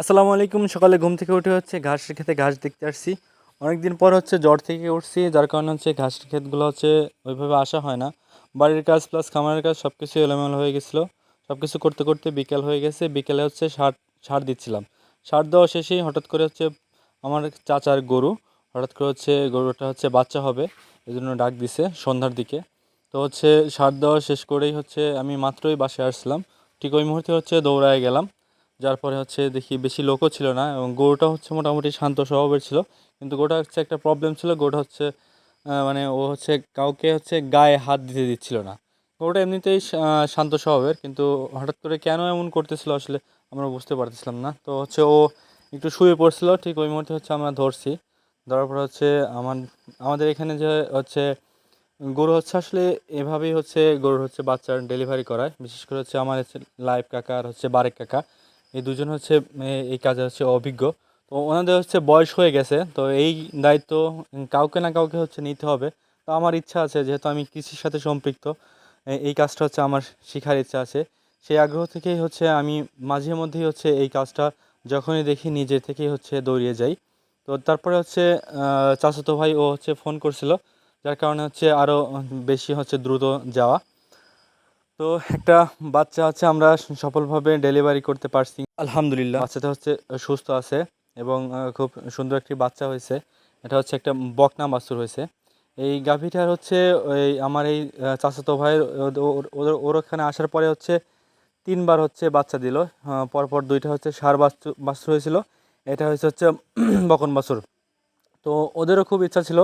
আসসালামু আলাইকুম, সকালে ঘুম থেকে উঠে হচ্ছে ঘাসের খেতে ঘাস দেখতে আসছি। অনেকদিন পর হচ্ছে জ্বর থেকে উঠছি, যার কারণে হচ্ছে ঘাসের ক্ষেতগুলো হচ্ছে ওইভাবে আসা হয় না। বাড়ির কাজ প্লাস খামারের কাজ সব কিছু এলোমেলো হয়ে গেছিল। সব কিছু করতে করতে বিকেল হয়ে গেছে, বিকেলে হচ্ছে সার সার দিচ্ছিলাম। সার দেওয়া শেষেই হঠাৎ করে হচ্ছে আমার চাচার গরু, হঠাৎ করে হচ্ছে গরুটা হচ্ছে বাচ্চা হবে এই জন্য ডাক দিছে সন্ধ্যার দিকে। তো হচ্ছে সার দেওয়া শেষ করেই হচ্ছে আমি মাত্রই বাসায় আসছিলাম ঠিক ওই মুহূর্তে হচ্ছে দৌড়ায় গেলাম। যার পরে হচ্ছে দেখি বেশি লোকও ছিল না এবং গরুটা হচ্ছে মোটামুটি শান্ত স্বভাবের ছিল। কিন্তু গোটা হচ্ছে একটা প্রবলেম ছিল, গোটা হচ্ছে মানে ও হচ্ছে কাউকে হচ্ছে গায়ে হাত দিতে দিচ্ছিল না। গরুটা এমনিতেই শান্ত স্বভাবের, কিন্তু হঠাৎ করে কেন এমন করতেছিল আসলে আমরা বুঝতে পারতেছিলাম না। তো হচ্ছে ও একটু শুয়ে পড়ছিল, ঠিক ওই মুহূর্তে হচ্ছে আমরা ধরছি। ধরার পর হচ্ছে আমার, আমাদের এখানে যে হচ্ছে গরু হচ্ছে আসলে এভাবেই হচ্ছে গরুর হচ্ছে বাচ্চার ডেলিভারি করায়। বিশেষ করে হচ্ছে আমার হচ্ছে লাইভ কাকা আর হচ্ছে বারেক কাকা। এই দুজন হচ্ছে এই কাজে হচ্ছে অভিজ্ঞ। তো ওনাদের হচ্ছে বয়স হয়ে গেছে, তো এই দায়িত্ব কাউকে না কাউকে হচ্ছে নিতে হবে। তো আমার ইচ্ছা আছে, যেহেতু আমি কৃষির সাথে সম্পৃক্ত এই কাজটা হচ্ছে আমার শেখার ইচ্ছা আছে। সেই আগ্রহ থেকেই হচ্ছে আমি মাঝে মধ্যেই হচ্ছে এই কাজটা যখনই দেখি নিজে থেকেই হচ্ছে দৌড়িয়ে যাই। তো তারপরে হচ্ছে চাচাতো ভাই ও হচ্ছে ফোন করছিল, যার কারণে হচ্ছে আরও বেশি হচ্ছে দ্রুত যাওয়া। তো একটা বাচ্চা হচ্ছে আমরা সফলভাবে ডেলিভারি করতে পারছি। আলহামদুলিল্লাহ। বাচ্চাটা হচ্ছে সুস্থ আছে এবং খুব সুন্দর একটি বাচ্চা হয়েছে। এটা হচ্ছে একটা বকনা বাছুর হয়েছে। এই গাভীটার হচ্ছে ওই আমার এই চাচাতো ভাইয়ের ওদ- ওর ওর ওর ওখানে আসার পরে হচ্ছে তিনবার হচ্ছে বাচ্চা দিল। পরপর দুইটা হচ্ছে সার বাস্তু বাছুর হয়েছিল। এটা হয়েছে হচ্ছে বকন বাছুর তো ওদেরও খুব ইচ্ছা ছিল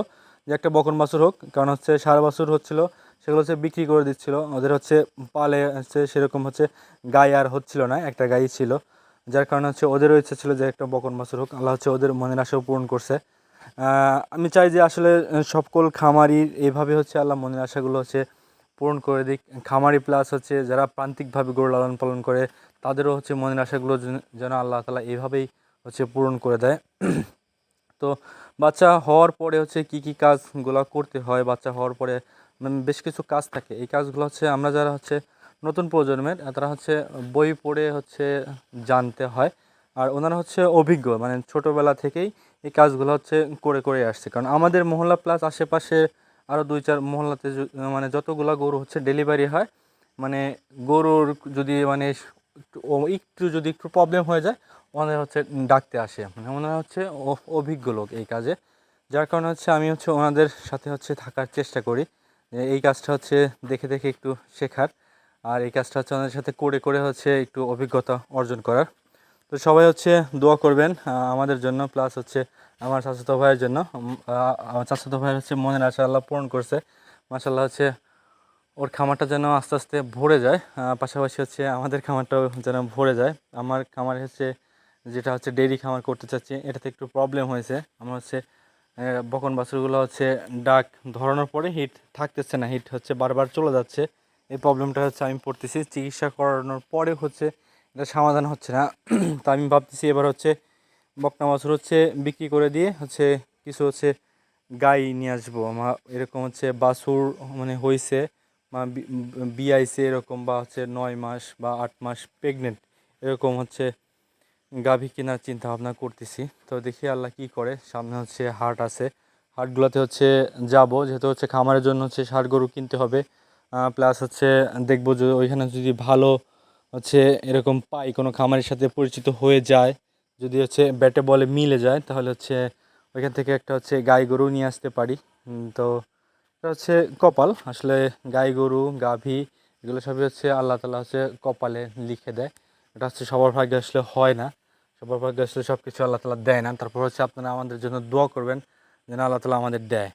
যে একটা বকন বাছুর হোক কারণ হচ্ছে সার বাছুর হচ্ছিল। সেগুলো হচ্ছে বিক্রি করে দিচ্ছিল। ওদের হচ্ছে পালে হচ্ছে সেরকম হচ্ছে গাই আর হচ্ছিল না, একটা গাই ছিল। যার কারণে হচ্ছে ওদেরও ইচ্ছা ছিল যে একটা বকন বাছুর হোক, আল্লাহ হচ্ছে ওদের মনের আশাও পূরণ করছে। আমি চাই যে আসলে সকল খামারির এইভাবে হচ্ছে আল্লাহ মনের আশাগুলো হচ্ছে পূরণ করে দিক। খামারি প্লাস হচ্ছে যারা প্রান্তিকভাবে গরু লালন পালন করে, তাদেরও হচ্ছে মনের আশাগুলো যেন- আল্লাহ তালা এইভাবেই হচ্ছে পূরণ করে দেয়। তো বাচ্চা হওয়ার পরে হচ্ছে কি কি কাজগুলো করতে হয়? বাচ্চা হওয়ার পরে বেশ কিছু কাজ থাকে। এই কাজগুলো হচ্ছে আমরা যারা হচ্ছে নতুন প্রজন্মের তারা হচ্ছে বই পড়ে হচ্ছে জানতে হয়। আর ওনারা হচ্ছে অভিজ্ঞ মানে ছোটোবেলা থেকেই এই কাজগুলো হচ্ছে করে করে আসছে। কারণ আমাদের মহল্লা প্লাস আশেপাশে আরও দুই চার মহল্লাতে মানে যতগুলা গরু হচ্ছে ডেলিভারি হয় মানে গরুর যদি মানে একটু যদি একটু প্রবলেম হয়ে যায় ওনারা হচ্ছে ডাকতে আসে। মানে ওনারা হচ্ছে অভিজ্ঞ লোক এই কাজে। যার কারণে হচ্ছে আমি হচ্ছে ওনাদের সাথে হচ্ছে থাকার চেষ্টা করি। এই কাজটা হচ্ছে দেখে দেখে একটু শেখার। আর এই কাজটা হচ্ছে ওনাদের সাথে করে করে হচ্ছে একটু অভিজ্ঞতা অর্জন করার। তো সবাই হচ্ছে দোয়া করবেন আমাদের জন্য প্লাস হচ্ছে আমার চাচাতো ভাইয়ের জন্য। আমার চাচাতো ভাইয়ের হচ্ছে মনের আশা আল্লাহ পূরণ করছে। মাসাল্লাহ হচ্ছে ওর খামারটা যেন আস্তে আস্তে ভরে যায় পাশাপাশি হচ্ছে আমাদের খামারটাও যেন ভরে যায়। আমার খামার হচ্ছে যেটা হচ্ছে ডেইরি খামার করতে চাচ্ছি, এটাতে একটু প্রবলেম হয়েছে। আমার হচ্ছে বকন বাছুরগুলো হচ্ছে ডাক ধরানোর পরে হিট থাকতেছে না, হিট হচ্ছে বারবার চলে যাচ্ছে। এই প্রবলেমটা হচ্ছে আমি পড়তেছি, চিকিৎসা করানোর পরে হচ্ছে এটা সমাধান হচ্ছে না। তা আমি ভাবতেছি এবার হচ্ছে বকনা বাছুর হচ্ছে বিক্রি করে দিয়ে হচ্ছে কিছু হচ্ছে গাই নিয়ে আসব। আমার এরকম হচ্ছে বাছুর মানে হয়েছে বা বি- বিয়াইছে এরকম বা হচ্ছে নয় মাস বা আট মাস প্রেগনেন্ট এরকম হচ্ছে গাভী কেনার চিন্তা ভাবনা করতেছি। তো দেখি আল্লাহ কি করে। সামনে হচ্ছে হাট আছে। হাটগুলোতে হচ্ছে যাব। যেহেতু হচ্ছে খামারের জন্য হচ্ছে ষাট গরু কিনতে হবে। প্লাস হচ্ছে দেখব যে ওইখানে যদি ভালো হচ্ছে এরকম পাই, কোনো খামারের সাথে পরিচিত হয়ে যায়, যদি হচ্ছে ব্যাটে বলে মিলে যায়, তাহলে হচ্ছে ওইখান থেকে একটা হচ্ছে গাই গরু নিয়ে আসতে পারি। তো এটা হচ্ছে কপাল। আসলে গাই গরু, গাভী, এগুলো সবই হচ্ছে আল্লাহ তালা হচ্ছে কপালে লিখে দেয়। এটা হচ্ছে সবার ভাগ্য আসলে হয় না। সবার ভাগ্য আসলে সব কিছু আল্লাহ তালা দেয় না। তারপর হচ্ছে আপনারা আমাদের জন্য দোয়া করবেন যেন আল্লাহ তালা আমাদের দেয়।